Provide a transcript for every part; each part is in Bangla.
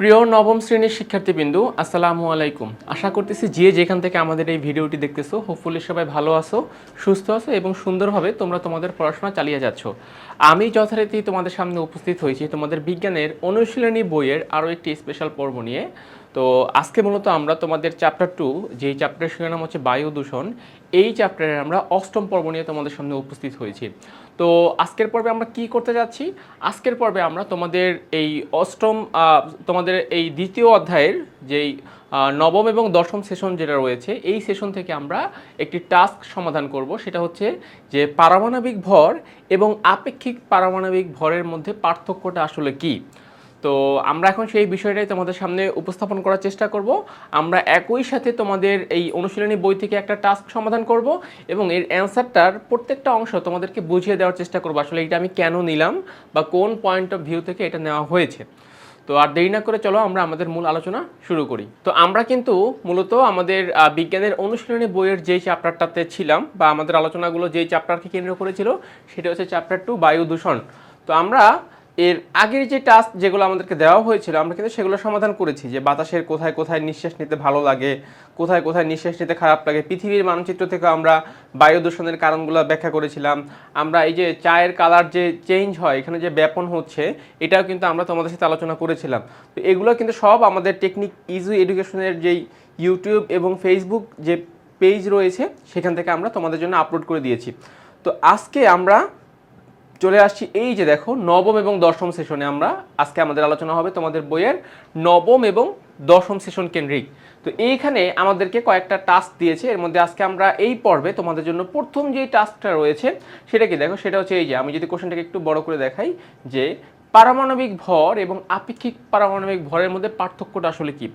প্রিয় নবম শ্রেণির শিক্ষার্থীবৃন্দু, আসসালামু আলাইকুম। আশা করতেছি যে যেখান থেকে আমাদের এই ভিডিওটি দেখতেছো হোপফুলি সবাই ভালো আছো, সুস্থ আছো এবং সুন্দরভাবে তোমরা তোমাদের পড়াশোনা চালিয়ে যাচ্ছ। আমি যথারীতি তোমাদের সামনে উপস্থিত হয়েছি তোমাদের বিজ্ঞানের অনুশীলনী বইয়ের আরও একটি স্পেশাল পর্ব নিয়ে। তো আজকে মূলত আমরা তোমাদের চ্যাপ্টার টু যেই চ্যাপ্টারের শিরোনাম হচ্ছে বায়ু দূষণ, এই চ্যাপ্টারে আমরা অষ্টম পর্ব নিয়ে তোমাদের সামনে উপস্থিত হয়েছি। তো আজকের পর্বে আমরা কি করতে যাচ্ছি? আজকের পর্বে আমরা তোমাদের এই অষ্টম তোমাদের এই দ্বিতীয় অধ্যায়ের যেই নবম এবং দশম সেশন যেটা রয়েছে, এই সেশন থেকে আমরা একটি টাস্ক সমাধান করব। সেটা হচ্ছে যে পারমাণবিক ভর এবং আপেক্ষিক পারমাণবিক ভরের মধ্যে পার্থক্যটা আসলে কী? তো আমরা এখন সেই বিষয়টাই তোমাদের সামনে উপস্থাপন করার চেষ্টা করব। আমরা একই সাথে তোমাদের এই অনুশীলনী বই থেকে একটা টাস্ক সমাধান করব এবং এর অ্যান্সারটার প্রত্যেকটা অংশ তোমাদেরকে বুঝিয়ে দেওয়ার চেষ্টা করব আসলে এটা আমি কেন নিলাম বা কোন পয়েন্ট অফ ভিউ থেকে এটা নেওয়া হয়েছে। তো আর দেরি না করে চলো আমরা আমাদের মূল আলোচনা শুরু করি। তো আমরা কিন্তু মূলত আমাদের বিজ্ঞানের অনুশীলনী বইয়ের যেই চ্যাপ্টারটাতে ছিলাম বা আমাদের আলোচনাগুলো যেই চ্যাপ্টারকে কেন্দ্র করেছিল, সেটা হচ্ছে চ্যাপ্টার টু বায়ু দূষণ। তো আমরা এর আগের যে টাস্ক যেগুলো আমাদেরকে দেওয়া হয়েছিল, আমরা কিন্তু সেগুলো সমাধান করেছি। যে বাতাসের কোথায় কোথায় নিঃশ্বাস নিতে ভালো লাগে, কোথায় কোথায় নিঃশ্বাস নিতে খারাপ লাগে, পৃথিবীর মানচিত্র থেকে আমরা বায়ু দূষণের কারণগুলো ব্যাখ্যা করেছিলাম। আমরা এই যে চায়ের কালার যে চেঞ্জ হয়, এখানে যে ব্যাপন হচ্ছে, এটাও কিন্তু আমরা তোমাদের সাথে আলোচনা করেছিলাম। তো এগুলো কিন্তু সব আমাদের টেকনিক ইজি এডুকেশনের যেই ইউটিউব এবং ফেসবুক যে পেজ রয়েছে, সেখান থেকে আমরা তোমাদের জন্য আপলোড করে দিয়েছি। তো আজকে আমরা চলে আসছি এই যে দেখো, নবম এবং দশম সেশনে আমরা আজকে আমাদের আলোচনা হবে তোমাদের বইয়ের নবম এবং দশম সেশন কেন্দ্রিক। তো এইখানে আমাদেরকে কয়েকটা টাস্ক দিয়েছে, এর মধ্যে আজকে আমরা এই পর্বে তোমাদের জন্য প্রথম যে টাস্কটা রয়েছে সেটা কি দেখো, সেটা হচ্ছে এই যে, আমি যদি কোশ্চেনটাকে একটু বড় করে দেখাই, যে পারমাণবিক ভর এবং আপেক্ষিক পারমাণবিক ভরের মধ্যে পার্থক্যটা আসলে কি?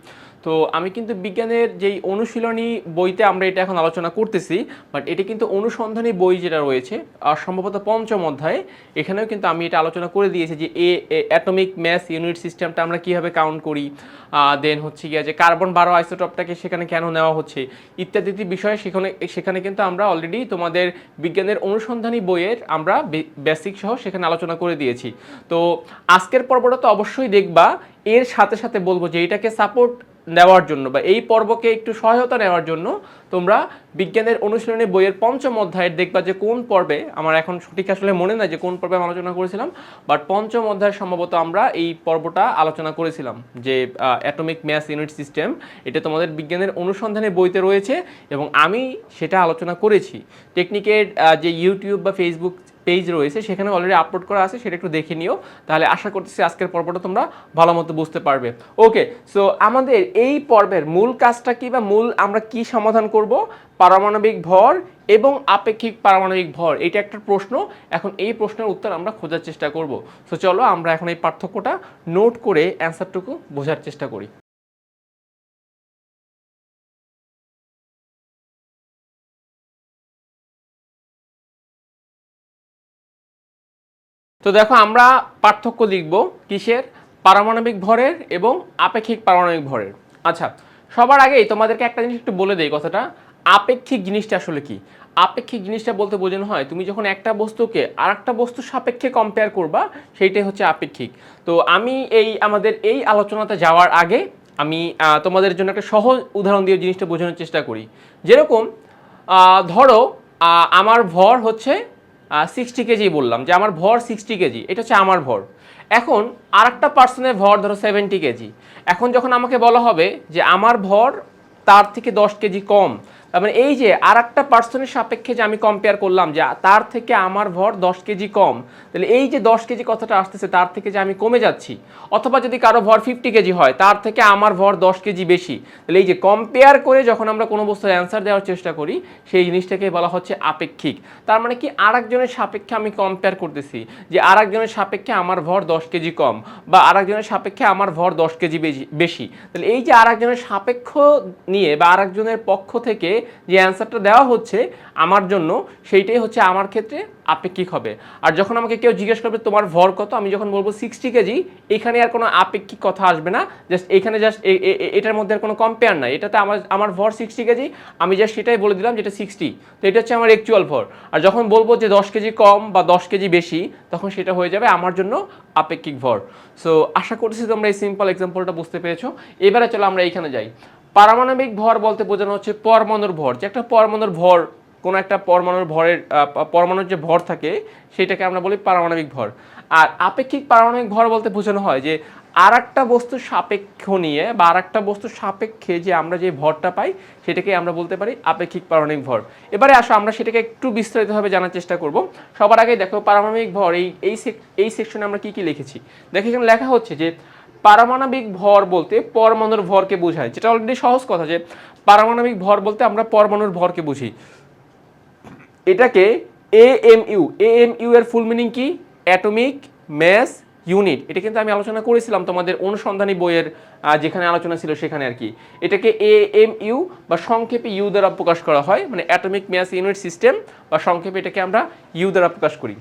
তো আমি কিন্তু বিজ্ঞানের যেই অনুশীলনী বইতে আমরা এটা এখন আলোচনা করতেছি বাট এটি কিন্তু অনুসন্ধানী বই যেটা রয়েছে, আর সম্ভবত পঞ্চম অধ্যায়ে, এখানেও কিন্তু আমি এটা আলোচনা করে দিয়েছি যে এ অ্যাটমিক ম্যাস ইউনিট সিস্টেমটা আমরা কীভাবে কাউন্ট করি দেন হচ্ছে গিয়ে যে কার্বন বারো আইসোটপটাকে সেখানে কেন নেওয়া হচ্ছে, ইত্যাদি বিষয়ে সেখানে সেখানে কিন্তু আমরা অলরেডি তোমাদের বিজ্ঞানের অনুসন্ধানী বইয়ের আমরা বেসিক সহ সেখানে আলোচনা করে দিয়েছি। তো আজকের পর্বটা তো অবশ্যই দেখবা, এর সাথে সাথে বলব যে এটাকে সাপোর্ট নেওয়ার জন্য বা এই পর্বকে একটু সহায়তা নেওয়ার জন্য তোমরা বিজ্ঞানের অনুশীলনী বইয়ের পঞ্চম অধ্যায়ের দেখবা যে কোন পর্বে, আমার এখন সঠিক আসলে মনে নাই যে কোন পর্বে আমি আলোচনা করেছিলাম বাট পঞ্চম অধ্যায় সম্ভবত আমরা এই পর্বটা আলোচনা করেছিলাম যে অ্যাটমিক ম্যাস ইউনিট সিস্টেম এটা তোমাদের বিজ্ঞানের অনুসন্ধানে বইতে রয়েছে এবং আমি সেটা আলোচনা করেছি। টেকনিকের যে ইউটিউব বা ফেসবুক পেজ রয়েছে, সেখানে অলরেডি আপলোড করা আছে, সেটা একটু দেখে নিও। তাহলে আশা করতেছি আজকের পর্বটা তোমরা ভালো মতো বুঝতে পারবে। ওকে সো আমাদের এই পর্বের মূল কাজটা কি বা মূল আমরা কি সমাধান করব? পারমাণবিক ভর এবং আপেক্ষিক পারমাণবিক ভর, এটা একটা প্রশ্ন। এখন এই প্রশ্নের উত্তর আমরা খোঁজার চেষ্টা করব। সো চলো আমরা এখন এই পার্থক্যটা নোট করে অ্যান্সারটুকু বোঝার চেষ্টা করি। তো দেখো আমরা পার্থক্য লিখব কিসের? পারমাণবিক ভরের এবং আপেক্ষিক পারমাণবিক ভরের। আচ্ছা সবার আগেই তোমাদেরকে একটা জিনিস একটু বলে দেই কথাটা। আপেক্ষিক জিনিসটা আসলে কি? আপেক্ষিক জিনিসটা বলতে বোঝানো হয়, তুমি যখন একটা বস্তুকে আর একটা বস্তুর সাপেক্ষে কম্পেয়ার করবা, সেইটাই হচ্ছে আপেক্ষিক। তো আমি এই, আমাদের এই আলোচনাতে যাওয়ার আগে আমি তোমাদের জন্য একটা সহজ উদাহরণ দিয়ে জিনিসটা বোঝানোর চেষ্টা করি। যেরকম ধরো আমার ভর হচ্ছে সিক্সটি কেজি বললাম, যে আমার ভর সিক্সটি কেজি, এটা হচ্ছে আমার ভর। এখন আর একটা পার্সনের ভর ধরো সেভেন্টি কেজি। এখন যখন আমাকে বলা হবে যে আমার ভর তার থেকে দশ কেজি কম মানে এই যে আর একটা পার্সনের সাপেক্ষে যে আমি কম্পেয়ার করলাম যে তার থেকে আমার ভর দশ কেজি কম, তাহলে এই যে দশ কেজি কথাটা আসতেছে, তার থেকে যে আমি কমে যাচ্ছি, অথবা যদি কারও ভর ফিফটি কেজি হয়, তার থেকে আমার ভর দশ কেজি বেশি, তাহলে এই যে কম্পেয়ার করে যখন আমরা কোনো বস্তুর অ্যান্সার দেওয়ার চেষ্টা করি, সেই জিনিসটাকে বলা হচ্ছে আপেক্ষিক। তার মানে কি আর একজনের সাপেক্ষে আমি কম্পেয়ার করতেছি যে আর একজনের সাপেক্ষে আমার ভর দশ কেজি কম বা আর একজনের সাপেক্ষে আমার ভর দশ কেজি বেশি- তাহলে এই যে আর একজনের সাপেক্ষ নিয়ে বা আর একজনের পক্ষ থেকে যে অ্যান্সারটা দেওয়া হচ্ছে আমার জন্য, সেইটাই হচ্ছে আমার ক্ষেত্রে আপেক্ষিক হবে। আর যখন আমাকে কেউ জিজ্ঞেস করবে, তোমার ভর কত? আমি যখন বলব সিক্সটি কেজি। এখানে আর কোনো আপেক্ষিক কথা আসবে না। জাস্ট এখানে জাস্ট এটার মধ্যে আর কোনো কম্পেয়ার নাই। এটাতে আমার আমার ভর সিক্সটি কেজি। আমি জাস্ট সেটাই বলে দিলাম যেটা সিক্সটি তো এটা হচ্ছে আমার অ্যাকচুয়াল ভর। আর যখন বলব যে দশ কেজি কম বা দশ কেজি বেশি, তখন সেটা হয়ে যাবে আমার জন্য আপেক্ষিক ভর। সো আশা করছি তোমরা এই সিম্পল এক্সাম্পলটা বুঝতে পেরেছ। এবারে চলো আমরা এইখানে যাই। পারমাণবিক ভর বলতে বোঝানো হচ্ছে পরমাণুর ভর। যে একটা পরমাণুর ভর, কোনো একটা পরমাণুর ভরের পরমাণুর যে ভর থাকে, সেটাকে আমরা বলি পারমাণবিক ভর। আর আপেক্ষিক পারমাণবিক ভর বলতে বোঝানো হয় যে আর একটা বস্তুর সাপেক্ষ নিয়ে বা আর একটা বস্তুর সাপেক্ষে যে আমরা যে ভরটা পাই, সেটাকে আমরা বলতে পারি আপেক্ষিক পারমাণবিক ভর। এবারে আসো, আমরা সেটাকে একটু বিস্তারিতভাবে জানার চেষ্টা করব। সবার আগে দেখো, পারমাণবিক ভর, এই এই সেকশনে আমরা কি কি লিখেছি? দেখো, এখানে লেখা হচ্ছে যে পারমাণবিক ভর বলতে পরমাণুর ভরকে বোঝায়, যেটা অলরেডি সহজ কথা যে পারমাণবিক ভর বলতে আমরা পরমাণুর ভরকে বুঝি। এটাকে A M U A M U এর ফুল মিনিং কি? অ্যাটমিক ম্যাস ইউনিট এটা কিন্তু আমি আলোচনা করেছিলাম তোমাদের অনুসন্ধানী বইয়ের যেখানে আলোচনা ছিল সেখানে আর কি। এটাকে এ এম ইউ বা সংক্ষেপে ইউ দ্বারা প্রকাশ করা হয় মানে অ্যাটমিক ম্যাস ইউনিট সিস্টেম বা সংক্ষেপে এটাকে আমরা ইউ দ্বারা প্রকাশ করি।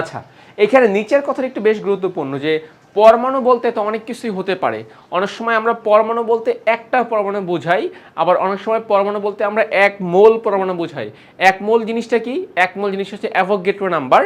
আচ্ছা এখানে নিচের কথাটা একটু বেশ গুরুত্বপূর্ণ যে পরমাণু বলতে তো অনেক কিছুই হতে পারে। অনেক সময় আমরা পরমাণু বলতে একটা পরমাণু বোঝাই, আবার অনেক সময় পরমাণু বলতে আমরা এক মোল পরমাণু বোঝাই। এক মোল জিনিসটা কি? এক মোল জিনিস হচ্ছে অ্যাভোগেট্রো নাম্বার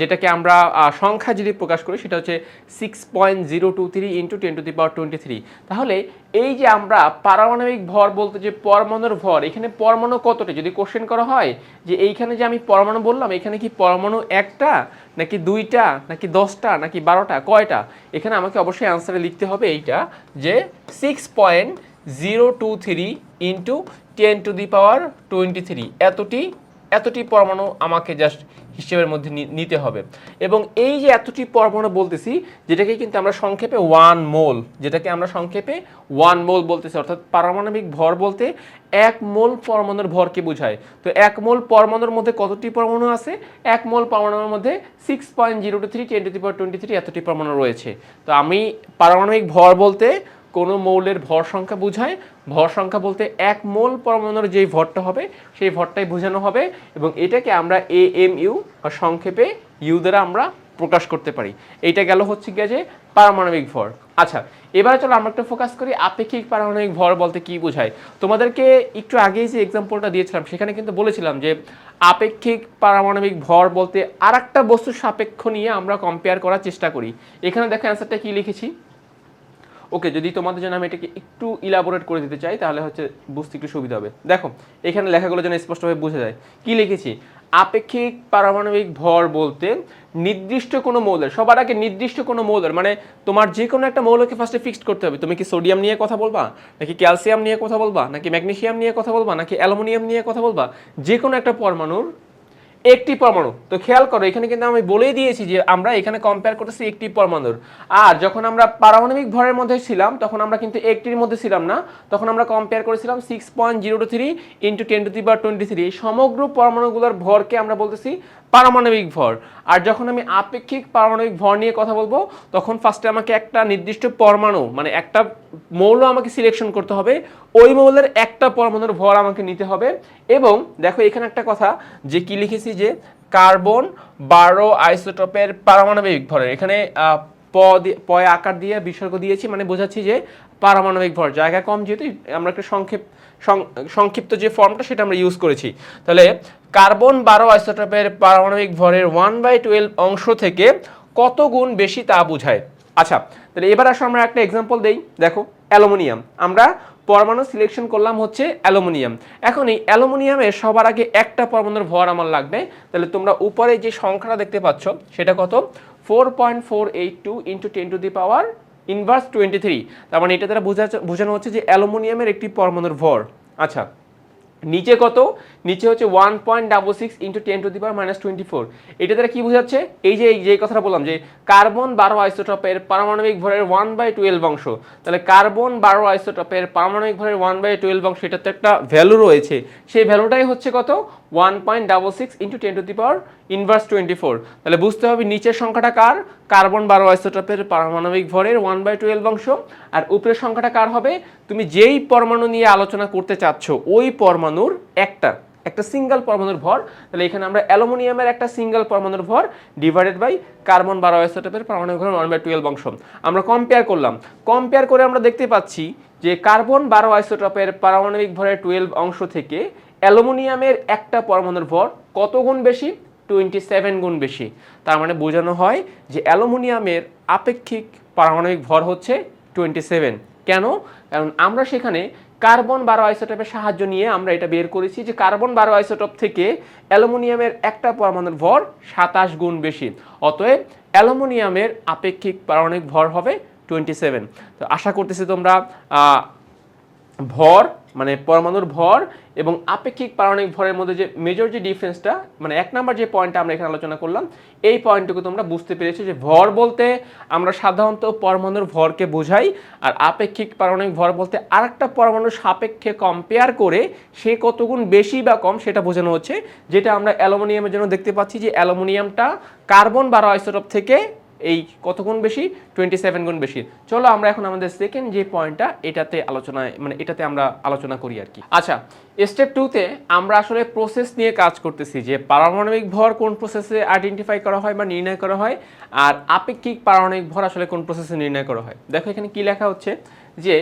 যেটাকে আমরা সংখ্যা যদি প্রকাশ করি, সেটা হচ্ছে six point zero two three into ten to the power twenty three তাহলে এই যে আমরা পারমাণবিক ভর বলতে যে পরমাণুর ভর, এখানে পরমাণু কতটা? যদি কোশ্চেন করা হয় যে এইখানে যে আমি পরমাণু বললাম, এখানে কি পরমাণু একটা? নাকি দুইটা, নাকি দশটা, নাকি বারোটা, কয়টা? এখানে আমাকে অবশ্যই অ্যান্সারে লিখতে হবে এইটা, যে six point zero two three into ten to the power twenty three এতটি এতটি পরমাণু আমাকে জাস্ট হিসেবের মধ্যে নিতে হবে। এবং এই যে এতটি পরমাণু বলতেছি যেটাকে কিন্তু আমরা সংক্ষেপে ওয়ান মোল যেটাকে আমরা সংক্ষেপে ওয়ান মোল বলতেছি, অর্থাৎ পারমাণবিক ভর বলতে এক মোল পরমাণুর ভরকে বোঝায়। তো এক মোল পরমাণুর মধ্যে কতটি পরমাণু আছে? এক মোল পরমাণুর মধ্যে six point zero two three ten to the power twenty three এতটি পরমাণু রয়েছে। তো আমি পারমাণবিক ভর বলতে কোনো মৌলের ভর সংখ্যা বোঝায়। ভর সংখ্যা বলতে এক মোল পরমাণুর যেই ভরটা হবে, সেই ভরটাই বোঝানো হবে এবং এটাকে আমরা এ এম ইউ বা সংক্ষেপে ইউ দ্বারা আমরা প্রকাশ করতে পারি। এইটা গেল হচ্ছে গিয়ে যে পারমাণবিক ভর। আচ্ছা এবারে চলো আমরা একটু ফোকাস করি আপেক্ষিক পারমাণবিক ভর বলতে কি বোঝায়। তোমাদেরকে একটু আগেই যে এক্সাম্পলটা দিয়েছিলাম, সেখানে কিন্তু বলেছিলাম যে আপেক্ষিক পারমাণবিক ভর বলতে আর একটা বস্তুর সাপেক্ষ নিয়ে আমরা কম্পেয়ার করার চেষ্টা করি। এখানে দেখো অ্যান্সারটা কি লিখেছি? ওকে, যদি তোমাদের জন্য আমি এটাকে একটু ইলাবোরেট করে দিতে চাই, তাহলে হচ্ছে বুঝতে একটু সুবিধা হবে। দেখো, এখানে লেখাগুলো যেন স্পষ্টভাবে বোঝা যায়। কি লিখেছি? আপেক্ষিক পারমাণবিক ভর বলতে নির্দিষ্ট কোনো মৌলের, সবার আগে নির্দিষ্ট কোনো মৌলের মানে তোমার যে কোনো একটা মৌলকে ফার্স্টে ফিক্সড করতে হবে। তুমি কি সোডিয়াম নিয়ে কথা বলবা? নাকি ক্যালসিয়াম নিয়ে কথা বলবা? নাকি ম্যাগনেসিয়াম নিয়ে কথা বলবা? নাকি অ্যালুমিনিয়াম নিয়ে কথা বলবা? যে কোনো একটা পরমাণুর একটি পরমাণু। তো খেয়াল করো, এখানে কিন্তু আমি বলেই দিয়েছি যে আমরা এখানে কম্পেয়ার করতেছি একটি পরমাণুর। আর যখন আমরা পারমাণবিক ভরের মধ্যে ছিলাম, তখন আমরা কিন্তু একটির মধ্যে ছিলাম না। তখন আমরা কম্পেয়ার করেছিলাম six point zero two three into ten to three বা টোয়েন্টি থ্রি সমগ্র পরমাণুগুলোর ভরকে আমরা বলতেছি পারমাণবিক ভর। আর যখন আমি আপেক্ষিক পারমাণবিক ভর নিয়ে কথা বলব, তখন ফার্স্টে আমাকে একটা নির্দিষ্ট পরমাণু মানে একটা মৌল আমাকে সিলেকশন করতে হবে। ওই মৌলের একটা পরমাণুর ভর আমাকে নিতে হবে। এবং দেখো এখানে একটা কথা, যে কি লিখেছি? যে কার্বন বারো আইসোটোপের পারমাণবিক ভরের, এখানে প পয় আকার দিয়ে বিসর্গ দিয়েছি মানে বোঝাচ্ছি যে পারমাণবিক ভর, জায়গা কম যেহেতু আমরা একটা সংক্ষেপ সংক্ষিপ্ত যে ফর্মটা সেটা আমরা ইউজ করেছি। তাহলে কার্বন বারো আইসোটোপের পারমাণবিক ভরের ওয়ান বাই টুয়েলভ অংশ থেকে কত গুণ বেশি তা বোঝায়? আচ্ছা তাহলে এবার আসো আমরা একটা এক্সাম্পল দেই। দেখো, অ্যালুমিনিয়াম। আমরা পরমাণু সিলেকশন করলাম হচ্ছে অ্যালুমিনিয়াম। এখন এই অ্যালুমিনিয়ামে সবার আগে একটা পরমাণুর ভর আমার লাগবে। তাহলে তোমরা উপরে যে সংখ্যাটা দেখতে পাচ্ছ, সেটা কত? Four point four eight two ten to the power inverse twenty three তার মানে এটা তারা বোঝা বোঝানো হচ্ছে যে অ্যালুমিনিয়ামের একটি পরমাণুর ভর। আচ্ছা নিচে কত? নিচে হচ্ছে one point double six into ten to the power minus twenty four এটা দ্বারা কি বোঝাচ্ছে? এই যে যে কথাটা বললাম যে কার্বন বারো আইসোটপের পারমাণবিক ভরের ওয়ান বাই টুয়েলভ অংশ। তাহলে কার্বন বারো আইসোটপের পারমাণবিক ভরের ওয়ান বাই টুয়েলভ অংশ, এটাতে একটা ভ্যালু রয়েছে। সেই ভ্যালুটাই হচ্ছে কত? One point double six into ten to the power inverse twenty four তাহলে বুঝতে হবে নিচের সংখ্যাটা কার? কার্বন বারো আইসোটপের পারমাণবিক ভরের ওয়ান বাই টুয়েলভ অংশ। আর উপরের সংখ্যাটা কার হবে? তুমি যেই পরমাণু নিয়ে আলোচনা করতে চাচ্ছ, ওই পরমাণুর একটা একটা সিঙ্গেল পরমাণুর ভর। তাহলে এখানে আমরা অ্যালুমিনিয়ামের একটা সিঙ্গেল পরমাণুর ভর ডিভাইডেড বাই কার্বন বারো আইসোটপের পারমাণবিক ভর ওয়ান বাই টুয়েলভ অংশ। আমরা কম্পেয়ার করলাম। কম্পেয়ার করে আমরা দেখতে পাচ্ছি যে কার্বন বারো আইসোটপের পারমাণবিক ভরের টুয়েলভ অংশ থেকে অ্যালুমিনিয়ামের একটা পরমাণুর ভর কত গুণ বেশি? টোয়েন্টি সেভেন গুণ বেশি। তার মানে বোঝানো হয় যে অ্যালুমিনিয়ামের আপেক্ষিক পারমাণবিক ভর হচ্ছে টোয়েন্টি সেভেন। কেন? কারণ আমরা সেখানে কার্বন বারো আইসোটপের সাহায্য নিয়ে আমরা এটা বের করেছি যে কার্বন বারো আইসোটপ থেকে অ্যালুমিনিয়ামের একটা পরমাণুর ভর সাতাশ গুণ বেশি। অতএব অ্যালুমিনিয়ামের আপেক্ষিক পারমাণবিক ভর হবে টোয়েন্টি সেভেন। তো আশা করতেছি তোমরা ভর মানে পরমাণুর ভর এবং আপেক্ষিক পারমাণবিক ভরের মধ্যে যে মেজর যে ডিফারেন্সটা মানে এক নাম্বার যে পয়েন্টটা আমরা এখানে আলোচনা করলাম, এই পয়েন্টটুকু তোমরা বুঝতে পেরেছ যে ভর বলতে আমরা সাধারণত পরমাণুর ভরকে বোঝাই, আর আপেক্ষিক পারমাণবিক ভর বলতে আরেকটা পরমাণুর সাপেক্ষে কম্পেয়ার করে সে কতগুণ বেশি বা কম সেটা বোঝানো হচ্ছে, যেটা আমরা অ্যালুমিনিয়ামের জন্য দেখতে পাচ্ছি যে অ্যালুমিনিয়ামটা কার্বন বারো আইসোটপ থেকে এই কত গুণ বেশি? টোয়েন্টি সেভেন গুণ বেশি। চলো আমরা এখন আমাদের সেকেন্ড যে পয়েন্টটা এটাতে আলোচনায় মানে এটাতে আমরা আলোচনা করি আর কি। আচ্ছা স্টেপ টুতে আমরা আসলে প্রসেস নিয়ে কাজ করতেছি যে পারমাণবিক ভর কোন প্রসেসে আইডেন্টিফাই করা হয় বা নির্ণয় করা হয়, আর আপেক্ষিক পারমাণবিক ভর আসলে কোন প্রসেসে নির্ণয় করা হয়। দেখো এখানে কি লেখা হচ্ছে? যে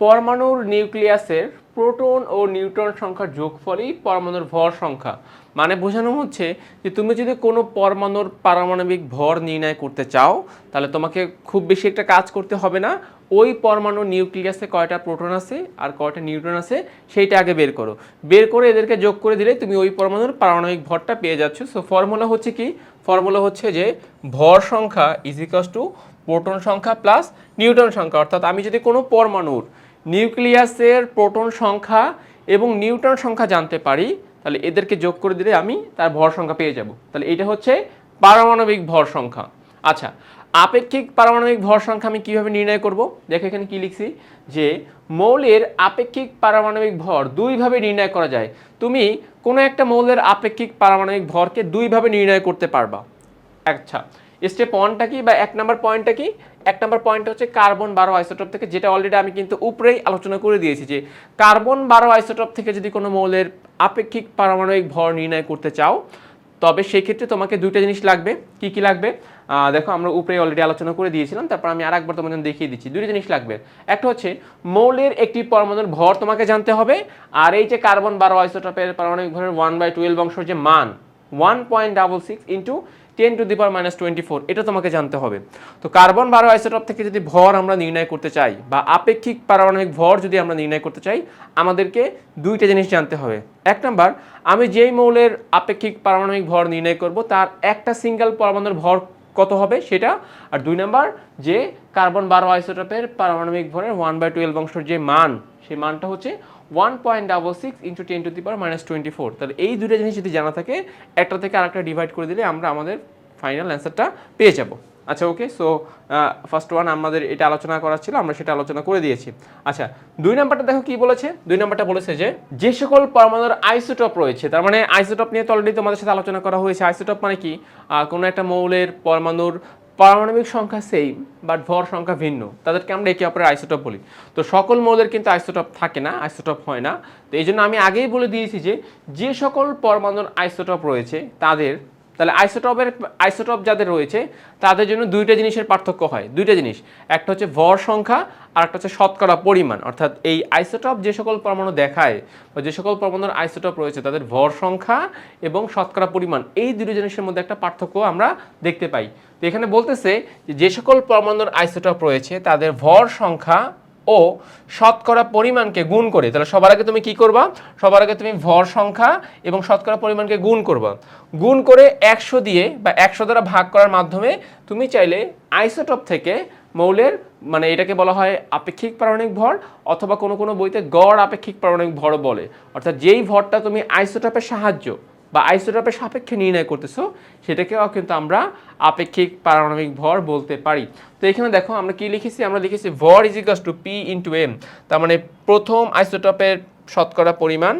পরমাণুর নিউক্লিয়াসের প্রোটন ও নিউট্রন সংখ্যার যোগফলই পরমাণুর ভর সংখ্যা। মানে বোঝানো হচ্ছে যে তুমি যদি কোনো পরমাণুর পারমাণবিক ভর নির্ণয় করতে চাও, তাহলে তোমাকে খুব বেশি একটা কাজ করতে হবে না। ওই পরমাণুর নিউক্লিয়াসে কয়টা প্রোটন আছে আর কয়টা নিউট্রন আছে সেইটা আগে বের করো। বের করে এদেরকে যোগ করে দিলে তুমি ওই পরমাণুর পারমাণবিক ভরটা পেয়ে যাচ্ছ। সো ফর্মুলা হচ্ছে কি? ফর্মুলা হচ্ছে যে ভর সংখ্যা ইজিকাস টু প্রোটন সংখ্যা প্লাস নিউট্রন সংখ্যা। অর্থাৎ আমি যদি কোনো পরমাণুর নিউক্লিয়াসের প্রোটন সংখ্যা এবং নিউট্রন সংখ্যা জানতে পারি তাহলে এদেরকে যোগ করে দিলে আমি তার ভর সংখ্যা পেয়ে যাব। তাহলে এটা হচ্ছে পারমাণবিক ভর সংখ্যা। আচ্ছা আপেক্ষিক পারমাণবিক ভর সংখ্যা আমি কীভাবে নির্ণয় করব? দেখো এখানে কি লিখছি যে মৌলের আপেক্ষিক পারমাণবিক ভর দুইভাবে নির্ণয় করা যায়। তুমি কোনো একটা মৌলের আপেক্ষিক পারমাণবিক ভরকে দুইভাবে নির্ণয় করতে পারবা। আচ্ছা স্টেপ ওয়ানটা কি বা এক নম্বর পয়েন্টটা কি? এক নম্বর পয়েন্ট হচ্ছে কার্বন বারো আইসোটপ থেকে, যেটা অলরেডি আমি কিন্তু উপরেই আলোচনা করে দিয়েছি যে কার্বন বারো আইসোটপ থেকে যদি কোনো মৌলের আপেক্ষিক পারমাণবিক ভর নির্ণয় করতে চাও, তবে সেক্ষেত্রে তোমাকে দুইটা জিনিস লাগবে। কি কি লাগবে? দেখো, আমরা উপরে অলরেডি আলোচনা করে দিয়েছিলাম, তারপর আমি আর একবার তোমাদের দেখিয়ে দিচ্ছি। দুটো জিনিস লাগবে। একটা হচ্ছে মৌলের একটি পরমাণুর ভর তোমাকে জানতে হবে, আর এই যে কার্বন বারো আইসোটপের পারমাণবিক ভরের ওয়ান বাই টুয়েলভ অংশের যে মান one point double six into ten to the power minus twenty four, এটা তোমাকে জানতে হবে। তো কার্বন বারো আইসোটপ থেকে যদি ভর আমরা নির্ণয় করতে চাই, বা আপেক্ষিক পারমাণবিক ভর যদি আমরা নির্ণয় করতে চাই, আমাদেরকে দুইটা জিনিস জানতে হবে। এক নাম্বার, আমি যেই মৌলের আপেক্ষিক পারমাণবিক ভর নির্ণয় করব, তার একটা সিঙ্গেল পরমাণুর ভর কত হবে সেটা? আর দুই নাম্বার, যে কার্বন বারো আইসোটপের পারমাণবিক ভরের ওয়ান বাই টুয়েলভ অংশের যে মান, সেই মানটা হচ্ছে one point double six into ten to the power minus twenty four তাহলে এই দুটো জিনিস যদি জানা থাকে, একটা থেকে আরেকটা ডিভাইড করে দিলে আমরা আমাদের ফাইনাল অ্যান্সারটা পেয়ে যাব। আচ্ছা ওকে সো ফার্স্ট ওয়ান আমাদের এটা আলোচনা করার ছিল, আমরা সেটা আলোচনা করে দিয়েছি। আচ্ছা দুই নাম্বারটা দেখো কি বলেছে? দুই নাম্বারটা বলেছে যে যে সকল পরমাণুর আইসোটপ রয়েছে, তার মানে আইসোটপ নিয়ে তো অলরেডি তোমাদের সাথে আলোচনা করা হয়েছে। আইসোটপ মানে কি? কোনো একটা মৌলের পরমাণুর পারমাণবিক সংখ্যা সেম বাট ভর সংখ্যা ভিন্ন। তাদেরকে আমরা একে অপরের আইসোটপ বলি। তো সকল মৌলের কিন্তু আইসোটপ থাকে না আইসোটপ হয় না। তো এই জন্য আমি আগেই বলে দিয়েছি যে যে সকল পরমাণুর আইসোটপ রয়েছে, তাদের, তাহলে আইসোটপের আইসোটপ যাদের রয়েছে, তাদের জন্য দুইটা জিনিসের পার্থক্য হয়। দুইটা জিনিস, একটা হচ্ছে ভর সংখ্যা, আর একটা হচ্ছে শতকরা পরিমাণ। অর্থাৎ এই আইসোটপ যে সকল পরমাণু দেখায়, বা যে সকল পরমাণুর আইসোটপ রয়েছে, তাদের ভর সংখ্যা এবং শতকরা পরিমাণ, এই দুটো জিনিসের মধ্যে একটা পার্থক্য আমরা দেখতে পাই। তো এখানে বলতেছে যে সকল পরমাণুর আইসোটপ রয়েছে, তাদের ভর সংখ্যা ও শতকরা পরিমাণকে গুণ করে। তাহলে সবার আগে তুমি কি করবা? সবার আগে তুমি ভর সংখ্যা এবং শতকরা পরিমাণকে গুণ করবা। গুণ করে একশো দিয়ে বা একশো দ্বারা ভাগ করার মাধ্যমে তুমি চাইলে আইসোটপ থেকে মৌলের মানে এটাকে বলা হয় আপেক্ষিক পারমাণবিক ভর অথবা কোনো কোনো বইতে গড় আপেক্ষিক পারমাণবিক ভর বলে। অর্থাৎ যেই ভরটা তুমি আইসোটপের সাহায্য বা আইসোটপের সাপেক্ষে নির্ণয় করতেছো, সেটাকেও কিন্তু আমরা আপেক্ষিক পারমাণবিক ভর বলতে পারি। তো এখানে দেখো আমরা কি লিখেছি? আমরা লিখেছি ভর is equals to P into M তার মানে প্রথম আইসোটপের শতকরা পরিমাণ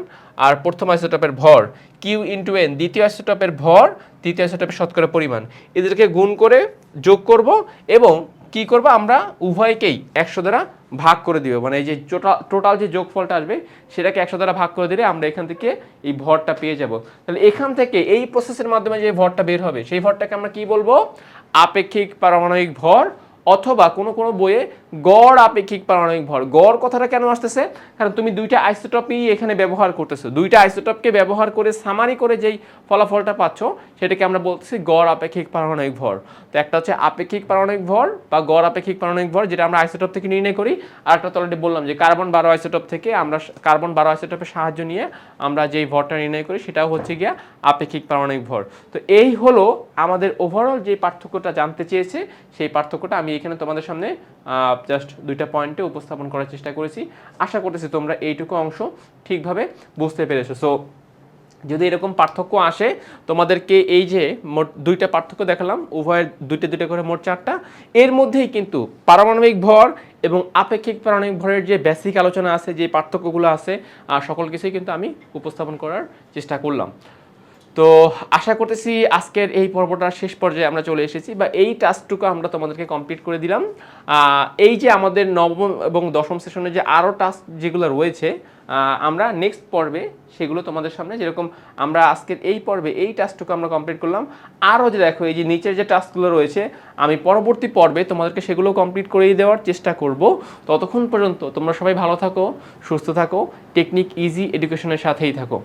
আর প্রথম আইসোটপের ভর। কিউ ইন্টু এন দ্বিতীয় আইসোটপের ভর, তৃতীয় আইসোটোপের শতকরা পরিমাণ। এদেরকে গুণ করে যোগ করব এবং কি করব? আমরা উভয়কেই একশো দ্বারা ভাগ করে দিব। মানে এই যে টোটাল টোটাল যে যোগফলটা আসবে, সেটাকে একশো দ্বারা ভাগ করে দিলে আমরা এখান থেকে এই ভরটা পেয়ে যাব। তাহলে এখান থেকে এই প্রসেসের মাধ্যমে যে ভরটা বের হবে, সেই ভরটাকে আমরা কি বলব? আপেক্ষিক পারমাণবিক ভর অথবা কোনো কোনো বইয়ে গড় আপেক্ষিক পারমাণবিক ভর। গড় কথাটা কেন আসতেছে? কারণ তুমি দুইটা আইসোটপই এখানে ব্যবহার করতেছো। দুইটা আইসোটপকে ব্যবহার করে, সামারি করে যেই ফলাফলটা পাচ্ছ, সেটাকে আমরা বলতেছি গড় আপেক্ষিক পারমাণবিক ভর। তো একটা হচ্ছে আপেক্ষিক পারমাণবিক ভর বা গড় আপেক্ষিক পারমাণবিক ভর, যেটা আমরা আইসোটপ থেকে নির্ণয় করি। আর একটা তো অলরেডি বললাম যে কার্বন বারো আইসোটপ থেকে আমরা কার্বন বারো আইসোটপের সাহায্য নিয়ে আমরা যেই ভরটা নির্ণয় করি, সেটাও হচ্ছে গিয়া আপেক্ষিক পারমাণবিক ভর। তো এই হলো আমাদের ওভারঅল যে পার্থক্যটা জানতে চেয়েছে, সেই পার্থক্যটা আমি এখানে তোমাদের সামনে জাস্ট দুইটা পয়েন্টে উপস্থাপন করার চেষ্টা করেছি। আশা করতেছি তোমরা এইটুকু অংশ ঠিকভাবে বুঝতে পেরেছ। সো যদি এরকম পার্থক্য আসে, তোমাদেরকে এই যে মোট দুইটা পার্থক্য দেখালাম, উভয়ের দুইটা দুইটা করে মোট চারটা, এর মধ্যেই কিন্তু পারমাণবিক ভর এবং আপেক্ষিক পারমাণবিক ভরের যে বেসিক আলোচনা আছে, যে পার্থক্যগুলো আছে সকল কিছুই কিন্তু আমি উপস্থাপন করার চেষ্টা করলাম। তো আশা করতেছি আজকের এই পর্বটার শেষ পর্যায়ে আমরা চলে এসেছি, বা এই টাস্কটুকু আমরা তোমাদেরকে কমপ্লিট করে দিলাম। এই যে আমাদের নবম এবং দশম সেশনে যে আরও টাস্ক যেগুলো রয়েছে আমরা নেক্সট পর্বে সেগুলো তোমাদের সামনে যেরকম আমরা আজকের এই পর্বে এই টাস্কটুকু আমরা কমপ্লিট করলাম। আরও যে দেখো, এই যে নিচের যে টাস্কগুলো রয়েছে, আমি পরবর্তী পর্বে তোমাদেরকে সেগুলো কমপ্লিট করেই দেওয়ার চেষ্টা করব। ততক্ষণ পর্যন্ত তোমরা সবাই ভালো থাকো, সুস্থ থাকো টেকনিক ইজি এডুকেশনের সাথেই থাকো।